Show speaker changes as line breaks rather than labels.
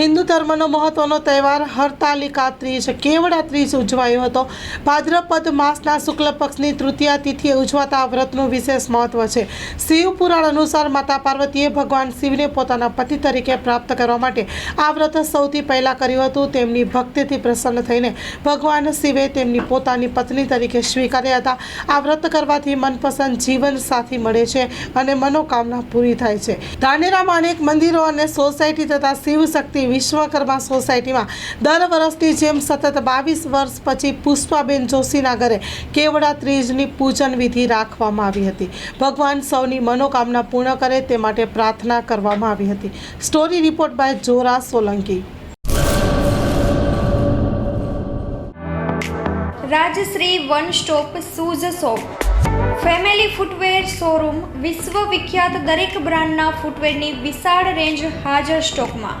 હિન્દુ ધર્મનો મહત્વનો તહેવાર હરતાલિકા ત્રીજ કેવડા ત્રીજ ઉજવાયો હતો. ભાદ્રપદ માસના શુક્લ પક્ષની તૃતીયા તિથિએ ઉજવાતા આ વ્રતનું વિશેષ મહત્વ છે. શિવ પુરાણ અનુસાર માતા પાર્વતીએ ભગવાન શિવને પોતાના પતિ તરીકે પ્રાપ્ત કરવા માટે આ વ્રત સૌથી પહેલાં કર્યું હતું. તેમની ભક્તિથી પ્રસન્ન થઈને ભગવાન શિવે તેમની પોતાની પત્ની તરીકે સ્વીકાર્યા હતા. આ વ્રત કરવાથી મનપસંદ જીવન સાથી મળે છે અને મનોકામના પૂરી થાય છે. ધાનેરામાં અનેક મંદિરો અને સોસાયટી તથા શિવ શક્તિ વિશ્વકર્મા સોસાયટીમાં દર વર્ષની જેમ સતત બાવીસ વર્ષ પછી પુષ્પાબેન જોશીના ઘરે કેવડા ત્રીજની પૂજન વિધિ રાખવામાં આવી હતી. ભગવાન સૌની મનોકામના પૂર્ણ કરે તે માટે પ્રાર્થના કરવામાં આવી હતી. Story report by Jora Solanki.
Rajshree one stop shoes shop. Family footwear showroom વિશ્વ વિખ્યાત દરેક બ્રાન્ડના ફૂટવેરની વિશાળ રેન્જ હાજર સ્ટોકમાં.